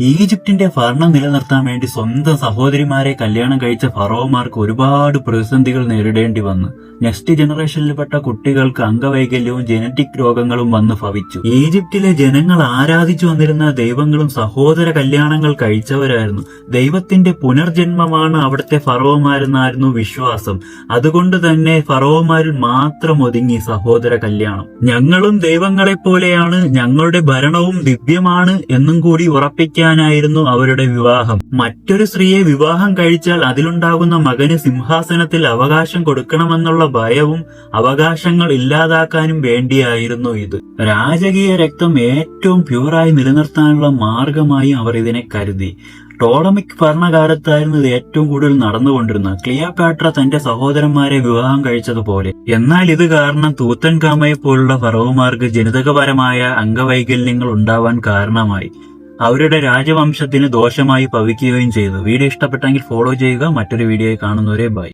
ഈജിപ്തിന്റെ ഭരണം നിലനിർത്താൻ വേണ്ടി സ്വന്തം സഹോദരിമാരെ കല്യാണം കഴിച്ച ഫറോമാർക്ക് ഒരുപാട് പ്രതിസന്ധികൾ നേരിടേണ്ടി വന്നു. നെക്സ്റ്റ് ജനറേഷനിൽപ്പെട്ട കുട്ടികൾക്ക് അംഗവൈകല്യവും ജനറ്റിക് രോഗങ്ങളും വന്ന് ഭവിച്ചു. ഈജിപ്തിലെ ജനങ്ങൾ ആരാധിച്ചു വന്നിരുന്ന ദൈവങ്ങളും സഹോദര കല്യാണങ്ങൾ കഴിച്ചവരായിരുന്നു. ദൈവത്തിന്റെ പുനർജന്മമാണ് അവിടുത്തെ ഫറോമാരെന്നായിരുന്നു വിശ്വാസം. അതുകൊണ്ട് തന്നെ ഫറോമാരിൽ മാത്രം ഒതുങ്ങി സഹോദര കല്യാണം. ഞങ്ങളും ദൈവങ്ങളെ പോലെയാണ് ഞങ്ങളുടെ ഭരണവും ദിവ്യമാണ് എന്നും കൂടി ഉറപ്പിക്കാനായിരുന്നു അവരുടെ വിവാഹം. മറ്റൊരു സ്ത്രീയെ വിവാഹം കഴിച്ചാൽ അതിലുണ്ടാകുന്ന മകന് സിംഹാസനത്തിൽ അവകാശം കൊടുക്കണമെന്നുള്ള ഭയവും അവകാശങ്ങൾ ഇല്ലാതാക്കാനും വേണ്ടിയായിരുന്നു ഇത്. രാജകീയ രക്തം ഏറ്റവും പ്യൂറായി നിലനിർത്താനുള്ള മാർഗമായി അവർ ഇതിനെ കരുതി. ടോളമിക് ഭരണകാലത്തായിരുന്നു ഇത് ഏറ്റവും കൂടുതൽ നടന്നുകൊണ്ടിരുന്നത്. ക്ലിയോപാട്ര തന്റെ സഹോദരന്മാരെ വിവാഹം കഴിച്ചതുപോലെ. എന്നാൽ ഇത് കാരണം തൂത്തൻ കാമയെ പോലുള്ള ഫറവുമാർക്ക് ജനിതകപരമായ അംഗവൈകല്യങ്ങൾ ഉണ്ടാവാൻ കാരണമായി. അവരുടെ രാജവംശത്തിന് ദോഷമായി ഭവിക്കുകയും ചെയ്തു. വീഡിയോ ഇഷ്ടപ്പെട്ടെങ്കിൽ ഫോളോ ചെയ്യുക. മറ്റൊരു വീഡിയോയിൽ കാണുന്നവരെ ബൈ.